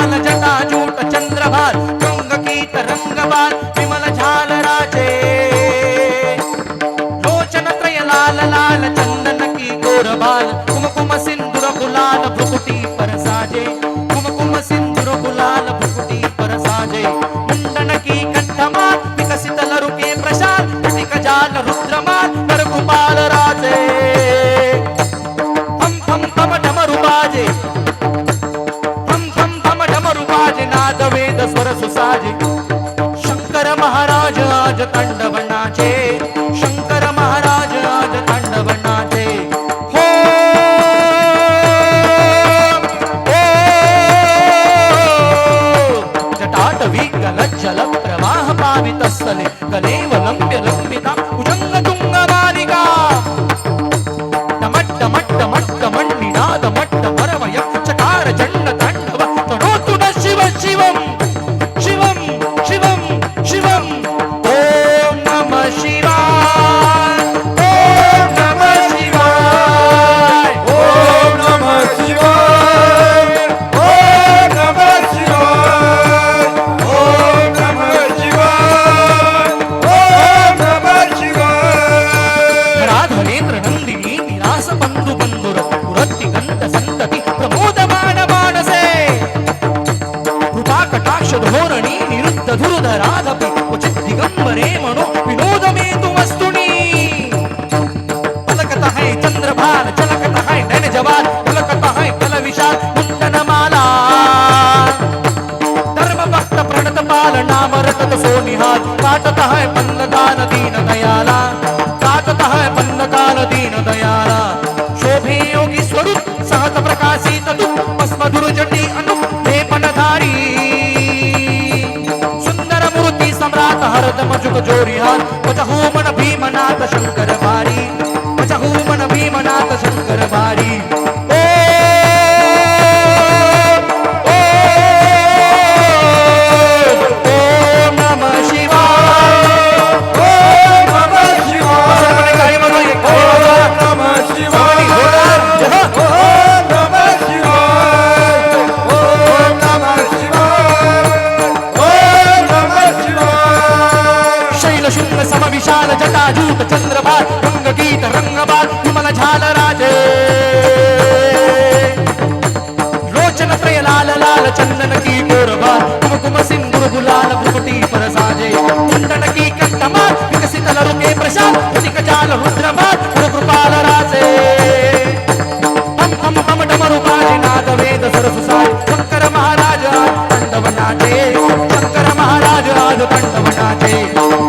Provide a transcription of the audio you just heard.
लाल जटा जूट चंद्रभार रंग गीत रंगबाल। आज तांडवनाचे शंकर महाराज आज तांडवनाचे हो! हो! जटाटवी गलज्जल प्रवाह पावितस्थले कलेव लंब्य लंबिता कटाक्ष धोरणी निरुद्ध धुरुधराधपि क्वचित् दिगम्बरे मनो विनोद मे तु वस्तुनि। पलकत है चंद्रभान चलकत है नैन जवान पलकत है कल विशाल मुंडन माला। धर्म भक्त प्रणत पाल नाम रटत सोनिहाल काटत है पन्नदान दीन दयाला। सम्राट हरदम जुग जोरिहार वचहू मन भीमनाथ शंकर भारी वचहू रंगगीत रंगबाल विमल झाल राजे। लोचन प्रिय लाल लाल चंदन की गोरबाल कुमकुम सिंदूर गुलाल भ्रुकुटी परसाजे कुंडन की कंठमाल विकसित लरुके प्रशाल कृतिक जाल रुद्रमाल कृपाल राजे। हम हम हम डमरू बाजे नाद वेद सरसुसाय शंकर महाराज आज तांडव नाचे। शंकर महाराज आज तांडव नाचे।